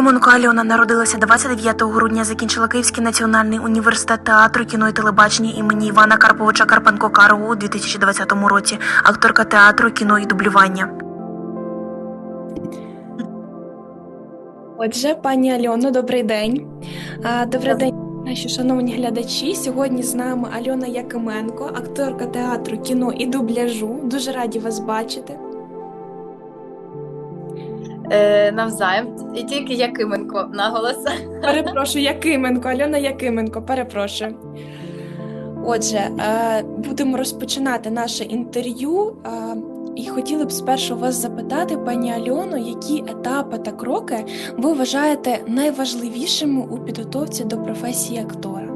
Якименко Альона народилася 29 грудня. Закінчила Київський національний університет театру, кіно і телебачення імені Івана Карповича Карпенко Карого у 2020 році. Акторка театру, кіно і дублювання. Отже, пані Альоно, добрий день. Добрий день, наші шановні глядачі. Сьогодні з нами Альона Якименко, акторка театру, кіно і дубляжу. Дуже раді вас бачити. Е, навзаєм. І тільки Якименко наголос. Перепрошую, Якименко, Альона Якименко, перепрошую. Отже, е, будемо розпочинати наше інтерв'ю. е, І хотіли б спершу вас запитати, пані Альоно, які етапи та кроки ви вважаєте найважливішими у підготовці до професії актора?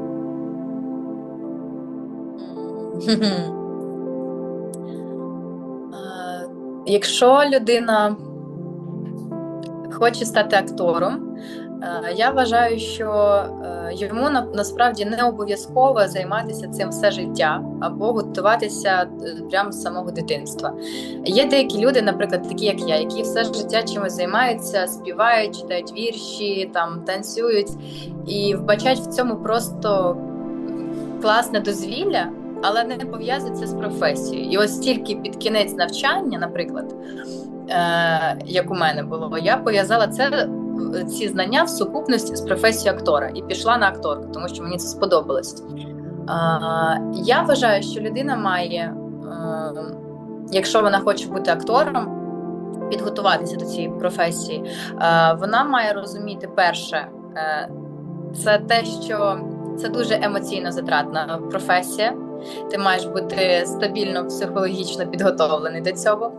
Е, Якщо людина хоче стати актором, е, я вважаю, що е, йому на- насправді не обов'язково займатися цим все життя або готуватися е, прямо з самого дитинства. Є деякі люди, наприклад, такі як я, які все життя чимось займаються, співають, читають вірші, там танцюють і вбачають в цьому просто класне дозвілля, але не пов'язують це з професією. І ось тільки під кінець навчання, наприклад, е, як у мене було, я пов'язала це. Ці знання в сукупності з професією актора і пішла на акторку, тому що мені це сподобалось. Я вважаю, що людина має, е, якщо вона хоче бути актором, підготуватися до цієї професії, е, вона має розуміти перше, е, це те, що це дуже емоційно затратна професія. Ти маєш бути стабільно психологічно підготовлений до цього.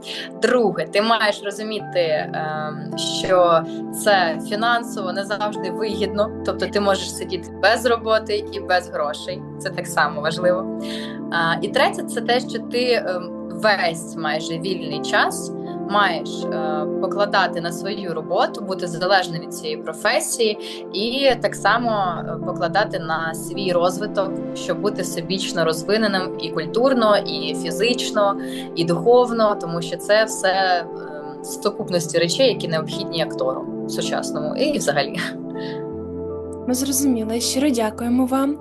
Друге, ти маєш розуміти, ем, що це фінансово не завжди вигідно, тобто ти можеш сидіти без роботи і без грошей. Це так само важливо. І третє, це те, що ти ем, весь майже вільний час маєш е, покладати на свою роботу, бути залежним від цієї професії, і так само е, покладати на свій розвиток, щоб бути всебічно розвиненим і культурно, і фізично, і духовно, тому що це все е, сукупності речей, які необхідні актору сучасному і взагалі. Ми зрозуміли, щиро дякуємо вам.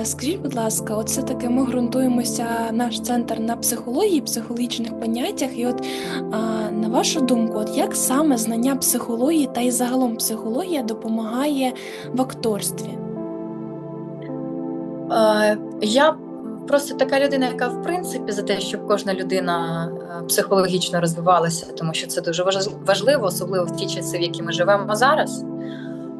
Е, Скажіть, будь ласка, от все таки ми ґрунтуємося наш центр на психології, психологічних поняттях. І от на вашу думку, от як саме знання психології та й загалом психологія допомагає в акторстві? Е, Я просто така людина, яка в принципі за те, щоб кожна людина е, психологічно розвивалася, тому що це дуже важ- важливо, особливо в ті часи, в які ми живемо зараз.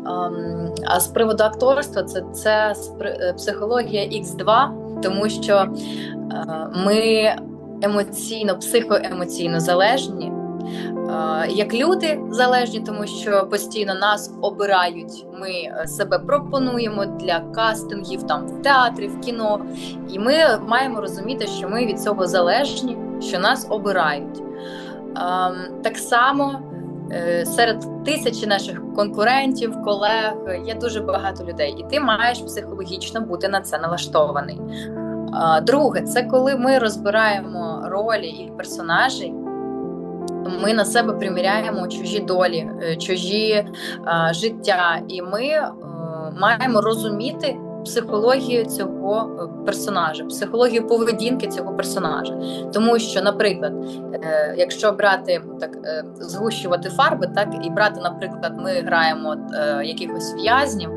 Ем, А з приводу акторства, це, це е, психологія X2, тому що е, ми емоційно, психоемоційно залежні. Е, Як люди залежні, тому що постійно нас обирають. Ми себе пропонуємо для кастингів там в театрі, в кіно, і ми маємо розуміти, що ми від цього залежні, що нас обирають. Ем, Так само серед тисячі наших конкурентів, колег є дуже багато людей, і ти маєш психологічно бути на це налаштований. Е, Друге, це коли ми розбираємо ролі і персонажі. Ми на себе приміряємо чужі долі, е, чужі е, життя, і ми е, маємо розуміти психологію цього е, персонажа, психологію поведінки цього персонажа. Тому що, наприклад, е, якщо брати так, е, згущувати фарби, так і брати, наприклад, ми граємо якихось в'язнів,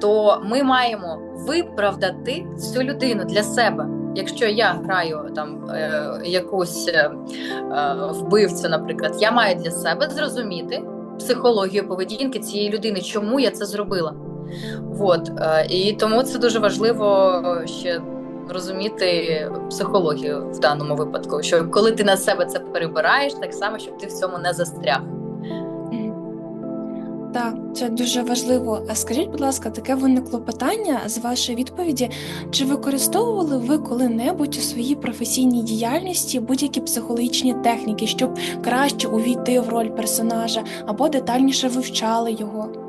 то ми маємо виправдати цю людину для себе. Якщо я граю там якусь вбивцю, наприклад, я маю для себе зрозуміти психологію поведінки цієї людини, чому я це зробила. От, е, і тому це дуже важливо ще розуміти психологію в даному випадку. Що коли ти на себе це перебираєш, так само, щоб ти в цьому не застряг. Так, це дуже важливо. А скажіть, будь ласка, таке виникло питання з вашої відповіді: чи використовували ви коли-небудь у своїй професійній діяльності будь-які психологічні техніки, щоб краще увійти в роль персонажа або детальніше вивчали його?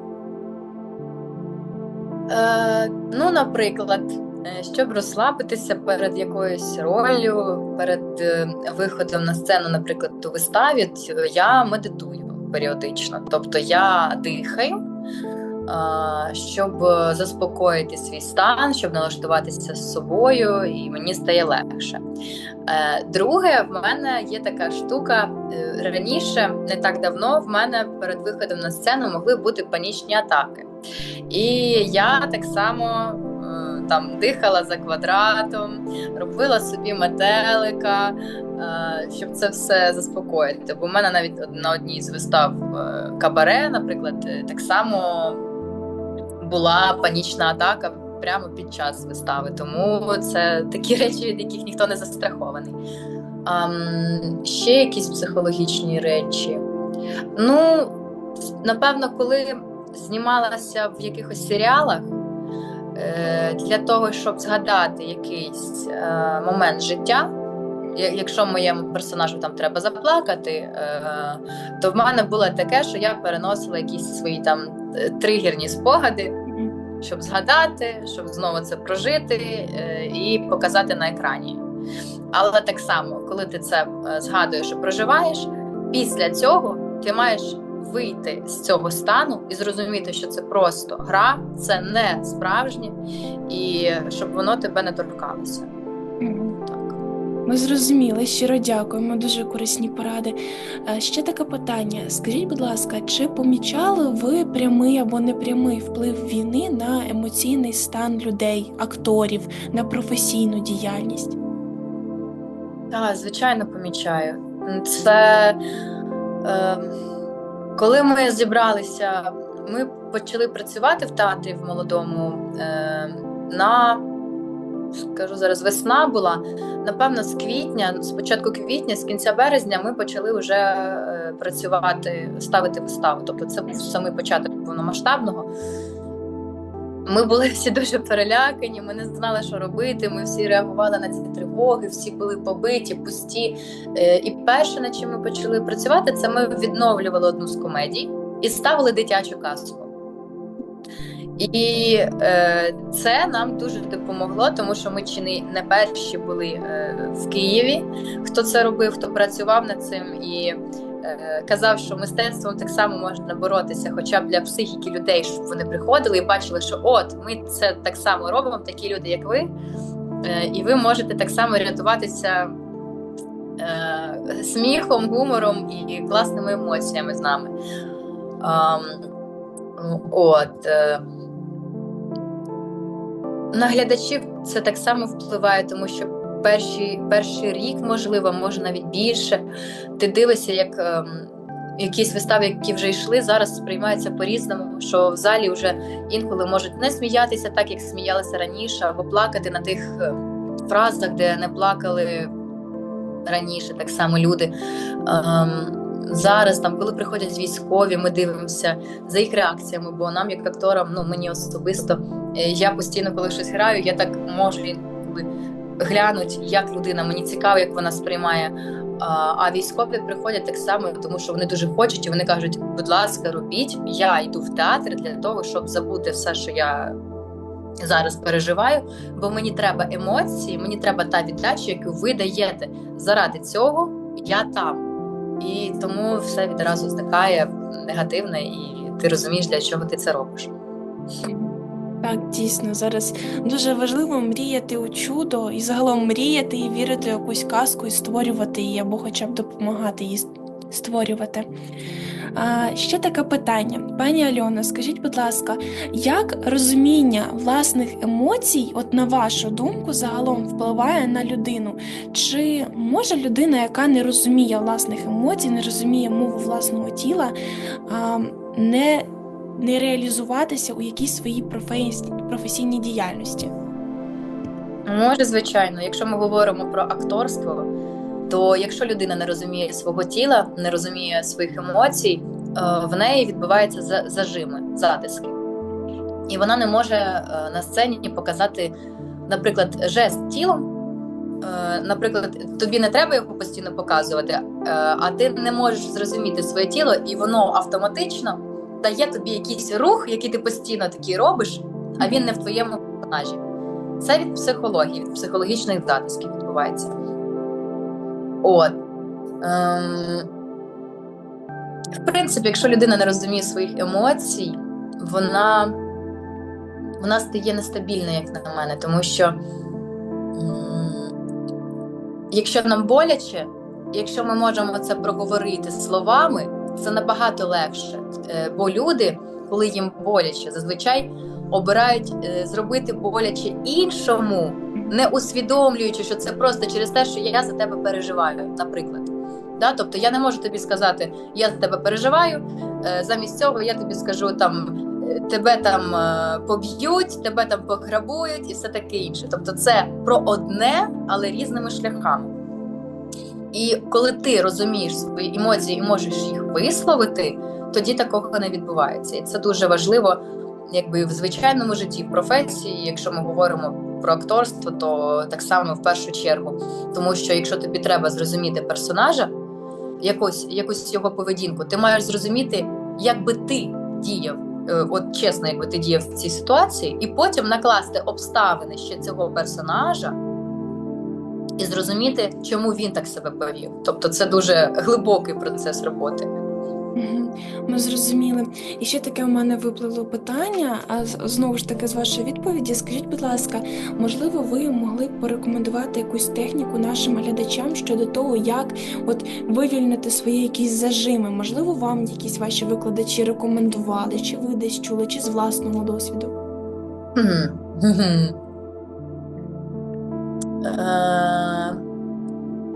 Е, ну, наприклад, е, щоб розслабитися перед якоюсь роллю, перед е, виходом на сцену, наприклад, у виставі, я медитую періодично. Тобто я дихаю, щоб заспокоїти свій стан, щоб налаштуватися з собою, і мені стає легше. Друге, в мене є така штука. Раніше, не так давно, в мене перед виходом на сцену могли бути панічні атаки. І я так само е, там дихала за квадратом, робила собі метелика, е, щоб це все заспокоїти. Бо в мене навіть на одній з вистав е, кабаре, наприклад, так само була панічна атака прямо під час вистави. Тому це такі речі, від яких ніхто не застрахований. Ам, ще якісь психологічні речі. Ну, напевно, коли знімалася в якихось серіалах, е, для того, щоб згадати якийсь е, момент життя. Якщо моєму персонажу там треба заплакати, е, то в мене було таке, що я переносила якісь свої там тригерні спогади, щоб згадати, щоб знову це прожити і показати на екрані. Але так само, коли ти це згадуєш і проживаєш, після цього ти маєш вийти з цього стану і зрозуміти, що це просто гра, це не справжнє, і щоб воно тебе не торкалося. Так. Ми зрозуміли, щиро дякуємо, дуже корисні поради. Е, Ще таке питання. Скажіть, будь ласка, чи помічали ви прямий або непрямий вплив війни на емоційний стан людей, акторів, на професійну діяльність? Так, звичайно, помічаю. Це е, коли ми зібралися, ми почали працювати в театрі в молодому е, на скажу зараз, весна була. Напевно, з квітня, з початку квітня, з кінця березня, ми почали вже е, працювати, ставити виставу. Тобто, це був самий початок повномасштабного. Ми були всі дуже перелякані, ми не знали, що робити. Ми всі реагували на ці тривоги, всі були побиті, пусті. Е, І перше, над чим ми почали працювати, це ми відновлювали одну з комедій і ставили дитячу казку. І е, це нам дуже допомогло, тому що ми чи не, перші були е, в Києві, хто це робив, хто працював над цим і казав, що мистецтвом так само можна боротися, хоча б для психіки людей, щоб вони приходили і бачили, що от ми це так само робимо, такі люди, як ви, е, і ви можете так само рятуватися е, сміхом, гумором і класними емоціями з нами. Ам, от. Е, на глядачів це так само впливає, тому що перший, перший рік, можливо, може навіть більше. Ти дивишся, як ем, якісь вистави, які вже йшли, зараз сприймаються по-різному, що в залі вже інколи можуть не сміятися так, як сміялися раніше, або плакати на тих е, фразах, де не плакали раніше, так само люди. Ем, Зараз, там, коли приходять військові, ми дивимося за їх реакціями, бо нам, як акторам, ну мені особисто, е, я постійно, коли щось граю, я так можу інколи глянути, як людина, мені цікаво, як вона сприймає. А військові приходять так само, тому що вони дуже хочуть, і вони кажуть: будь ласка, робіть, я йду в театр для того, щоб забути все, що я зараз переживаю, бо мені треба емоції, мені треба та віддача, яку ви даєте. Заради цього я там. І тому все відразу зникає негативне, і ти розумієш, для чого ти це робиш. Так, дійсно, зараз дуже важливо мріяти у чудо і загалом мріяти і вірити в якусь казку і створювати її, або хоча б допомагати її створювати. А, ще таке питання. Пані Альона, скажіть, будь ласка, як розуміння власних емоцій, от на вашу думку, загалом впливає на людину? Чи може людина, яка не розуміє власних емоцій, не розуміє мову власного тіла, а, не не реалізуватися у якійсь своїй професійній, діяльності. Може, звичайно, якщо ми говоримо про акторство, то якщо людина не розуміє свого тіла, не розуміє своїх емоцій, е, в неї відбуваються за- зажими, затиски. І вона не може е, на сцені показати, наприклад, жест тілом. Е, Наприклад, тобі не треба його постійно показувати, а ти не можеш зрозуміти своє тіло, і воно автоматично дає тобі якийсь рух, який ти постійно такий робиш, а він не в твоєму персонажі. Це від психології, від психологічних затисків відбувається. От. Ем... В принципі, якщо людина не розуміє своїх емоцій, вона, вона стає нестабільна, як на мене, тому що якщо нам боляче, якщо ми можемо це проговорити словами, це набагато легше. Е, Бо люди, коли їм боляче, зазвичай обирають е, зробити боляче іншому, не усвідомлюючи, що це просто через те, що я за тебе переживаю, наприклад. Да? Тобто я не можу тобі сказати, я за тебе переживаю. е, Замість цього я тобі скажу там. Тебе там поб'ють, тебе там пограбують і все таке інше. Тобто, це про одне, але різними шляхами. І коли ти розумієш свої емоції і можеш їх висловити, тоді такого не відбувається. І це дуже важливо, якби в звичайному житті, в професії, якщо ми говоримо про акторство, то так само в першу чергу. Тому що якщо тобі треба зрозуміти персонажа, якусь, якусь його поведінку, ти маєш зрозуміти, як би ти діяв. е, От чесно, якби ти діяв в цій ситуації, і потім накласти обставини ще цього персонажа і зрозуміти, чому він так себе повів. Тобто, це дуже глибокий процес роботи. Ми зрозуміли. І ще таке у мене випливло питання. А знову ж таки, з вашої відповіді, скажіть, будь ласка, можливо, ви могли б порекомендувати якусь техніку нашим глядачам щодо того, як от вивільнити свої якісь зажими? Можливо, вам якісь ваші викладачі рекомендували, чи ви десь чули, чи з власного досвіду?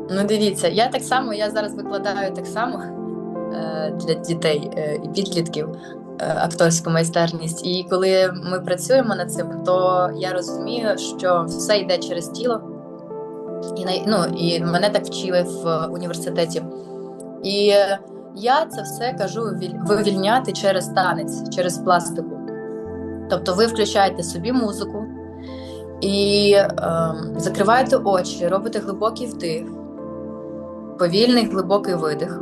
Е, Ну, дивіться, я так само, я зараз викладаю так само е, для дітей е, і підлітків е, акторську майстерність. І коли ми працюємо над цим, то я розумію, що все йде через тіло. І, ну, і мене так вчили в університеті. І я це все кажу вивільняти через танець, через пластику. Тобто ви включаєте собі музику і ем, закриваєте очі, робите глибокий вдих, повільний глибокий видих,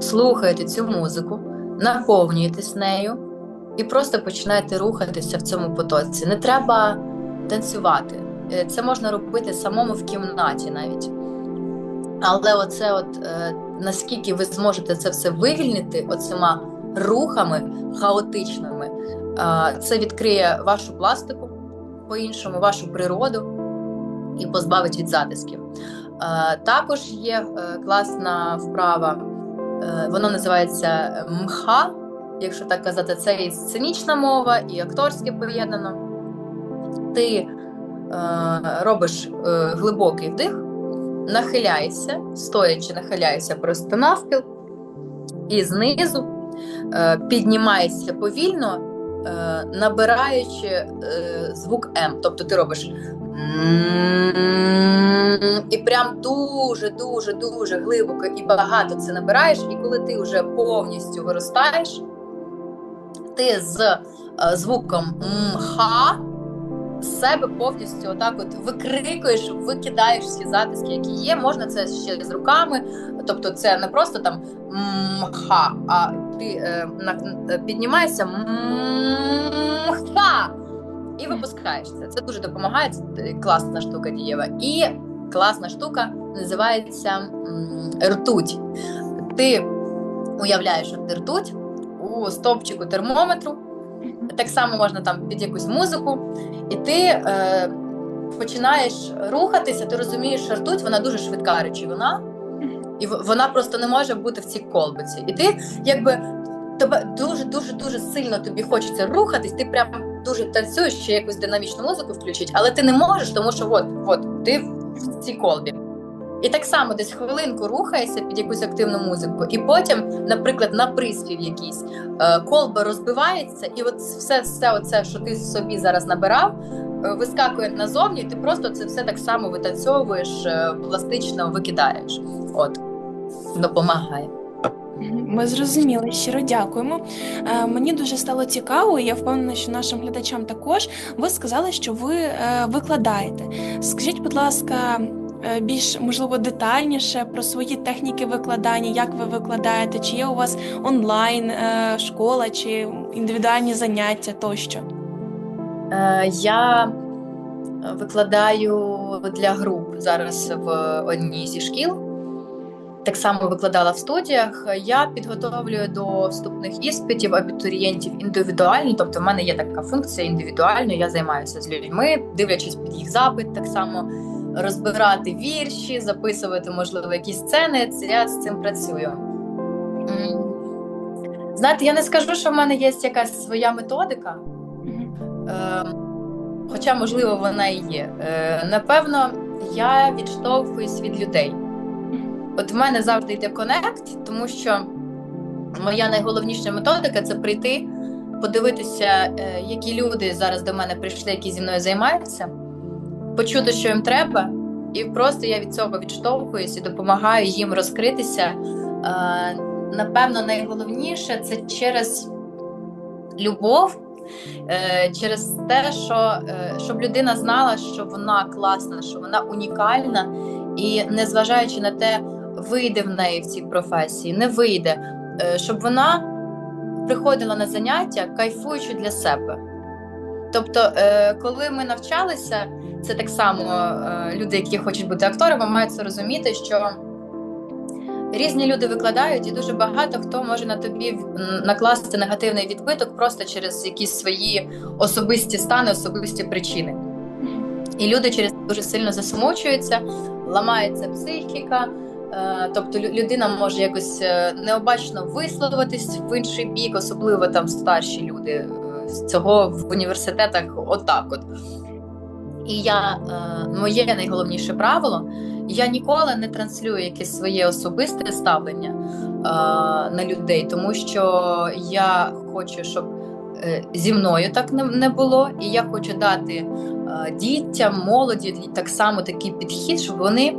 слухаєте цю музику, наповнюєтесь нею і просто починаєте рухатися в цьому потоці. Не треба танцювати. Е, Це можна робити самому в кімнаті навіть. Але оце, от е, наскільки ви зможете це все вивільнити оцима рухами хаотичними, це відкриє вашу пластику по-іншому, вашу природу і позбавить від затисків. Е, також є е, класна вправа, е, воно називається мха. Якщо так казати, це і сценічна мова, і акторське поєднано. Ти робиш глибокий вдих, нахиляєшся, стоячи, нахиляєшся просто навпіл, і знизу піднімаєшся повільно, набираючи звук М. Тобто ти робиш і прям дуже, дуже, дуже глибоко і багато це набираєш. І коли ти вже повністю виростаєш, ти з е, звуком мха себе повністю отак от викрикуєш, викидаєш всі затиски, які є. Можна це ще з руками, тобто це не просто там мха, а ти е, е, піднімаєшся мха і випускаєш це. Дуже допомагає. Це е, класна штука дієва. І класна штука називається ртуть. Ти уявляєш, що ти ртуть у стовпчику термометру. Так само можна там під якусь музику, і ти е, починаєш рухатися, ти розумієш, що ртуть, вона дуже швидка речовина, і вона просто не може бути в цій колбиці. І ти якби тебе дуже дуже дуже сильно тобі хочеться рухатись, ти прям дуже танцюєш, ще якусь динамічну музику включить, але ти не можеш, тому що от, от ти в цій колбі. І так само десь хвилинку рухаєшся під якусь активну музику, і потім, наприклад, на приспів якийсь е, колба розбивається, і от все, все оце, що ти собі зараз набирав, е, вискакує назовні, і ти просто це все так само витанцьовуєш, е, пластично викидаєш. От допомагає. Ми зрозуміли, щиро дякуємо. Е, мені дуже стало цікаво, і я впевнена, що нашим глядачам також. Ви сказали, що ви е, викладаєте. Скажіть, будь ласка, е, більш можливо детальніше про свої техніки викладання, як ви викладаєте, чи є у вас онлайн е, школа, чи індивідуальні заняття тощо? Е, Я викладаю для груп зараз в одній зі шкіл. Так само викладала в студіях. Я підготовлюю до вступних іспитів абітурієнтів індивідуально, тобто в мене є така функція індивідуально. Я займаюся з людьми, дивлячись під їх запит, так само розбирати вірші, записувати, можливо, якісь сцени. Це Я з цим працюю. Знаєте, я не скажу, що в мене є якась своя методика. Е, Хоча, можливо, вона і є. Е, Напевно, я відштовхуюсь від людей. От в мене завжди йде конект, тому що моя найголовніша методика це прийти, подивитися, е, які люди зараз до мене прийшли, які зі мною займаються, почути, що їм треба, і просто я від цього відштовхуюсь і допомагаю їм розкритися. Е, Напевно, найголовніше це через любов. Е, через те, що щоб людина знала, що вона класна, що вона унікальна, і незважаючи на те, вийде в неї в цій професії, не вийде, е, щоб вона приходила на заняття, кайфуючи для себе. Тобто, е, коли ми навчалися, це так само е, люди, які хочуть бути акторами, мають це розуміти, що різні люди викладають, і дуже багато хто може на тобі накласти негативний відбиток просто через якісь свої особисті стани, особисті причини. І люди через це дуже сильно засмучуються, ламається психіка. Е, Тобто людина може якось е, необачно висловитись в інший бік, особливо там старші люди. Е, Цього в університетах отак от. І я, моє найголовніше правило, я ніколи не транслюю якесь своє особисте ставлення на людей, тому що я хочу, щоб зі мною так не, було, і я хочу дати дітям, молоді так само такий підхід, щоб вони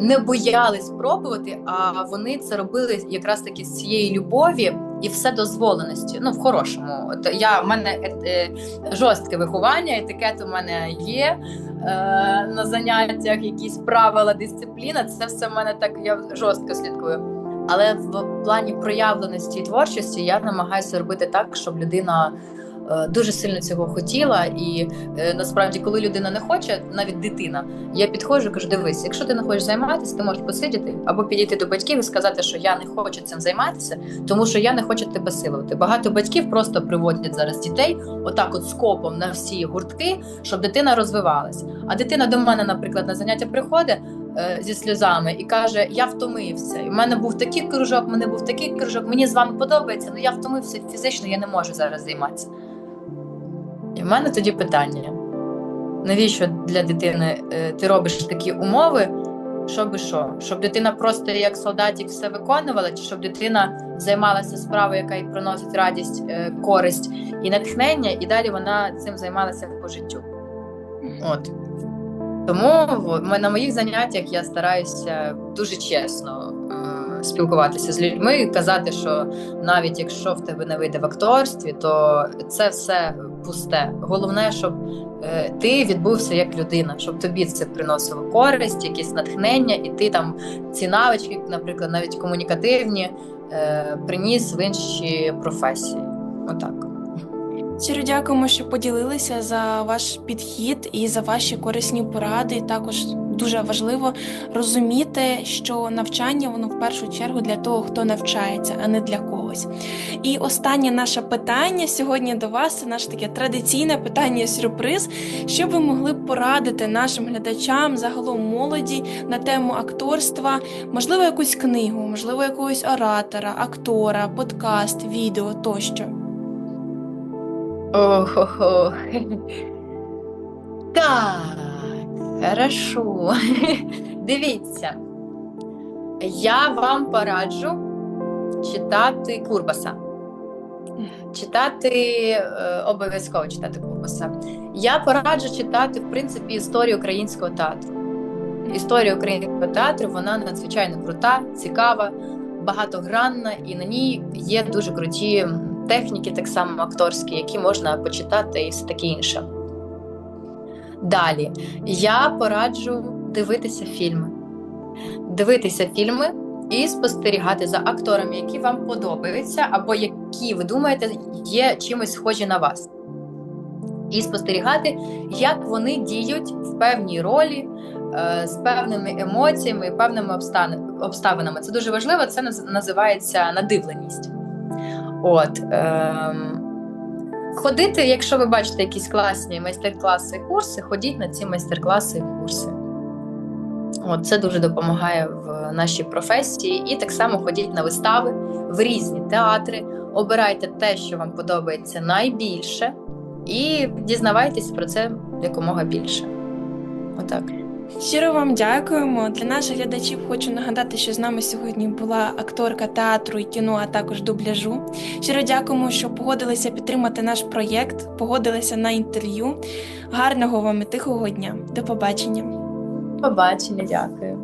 не боялись пробувати, а вони це робили якраз таки з цієї любові і все дозволеності. Ну, в хорошому. От я в мене е, е, жорстке виховання, етикет у мене є е, на заняттях, якісь правила, дисципліна. Це все в мене так я жорстко слідкую. Але в плані проявленості і творчості я намагаюся робити так, щоб людина е, дуже сильно цього хотіла. І е, насправді, коли людина не хоче, навіть дитина, я підходжу кажу: дивись, якщо ти не хочеш займатися, ти можеш посидіти або підійти до батьків і сказати, що я не хочу цим займатися, тому що я не хочу тебе силувати. Багато батьків просто приводять зараз дітей отак, от скопом на всі гуртки, щоб дитина розвивалась. А дитина до мене, наприклад, на заняття приходить. е, Зі сльозами і каже: Я втомився. І в мене був такий кружок, в мене був такий кружок. Мені з вами подобається, але я втомився фізично, я не можу зараз займатися. І в мене тоді питання: навіщо для дитини е, ти робиш такі умови, щоб що? Щоб дитина просто як солдатик все виконувала, чи щоб дитина займалася справою, яка їй приносить радість, е, користь і натхнення, і далі вона цим займалася по життю. От. Тому на моїх заняттях я стараюся дуже чесно е, спілкуватися з людьми і казати, що навіть якщо в тебе не вийде в акторстві, то це все пусте. Головне, щоб е, ти відбувся як людина, щоб тобі це приносило користь, якісь натхнення, і ти там ці навички, наприклад, навіть комунікативні, е, приніс в інші професії. Отак. Щиро дякуємо, що поділилися за ваш підхід і за ваші корисні поради. Також дуже важливо розуміти, що навчання воно в першу чергу для того, хто навчається, а не для когось. І останнє наше питання сьогодні до вас це наше таке традиційне питання сюрприз. Що ви могли б порадити нашим глядачам, загалом молоді на тему акторства, можливо, якусь книгу, можливо, якогось оратора, актора, подкаст, відео тощо. Ого. Так, хорошо. Дивіться, я вам пораджу читати Курбаса. Читати е, обов'язково читати Курбаса. Я пораджу читати, в принципі, історію українського театру. Історія українського театру вона надзвичайно крута, цікава, багатогранна, і на ній є дуже круті техніки, так само акторські, які можна почитати і все таке інше. Далі я пораджу дивитися фільми. Дивитися фільми і спостерігати за акторами, які вам подобаються, або які ви думаєте є чимось схожі на вас. І спостерігати, як вони діють в певній ролі, е, з певними емоціями певними обставинами. Це дуже важливо. Це називається надивленість. От ем, ходити, якщо ви бачите якісь класні майстер-класи і курси, ходіть на ці майстер-класи і курси. От це дуже допомагає в нашій професії. І так само ходіть на вистави в різні театри. Обирайте те, що вам подобається найбільше, і дізнавайтесь про це якомога більше. Отак. Щиро вам дякуємо. Для наших глядачів хочу нагадати, що з нами сьогодні була акторка театру і кіно, а також дубляжу. Щиро дякуємо, що погодилися підтримати наш проєкт, погодилися на інтерв'ю. Гарного вам і тихого дня. До побачення. Побачення, дякую.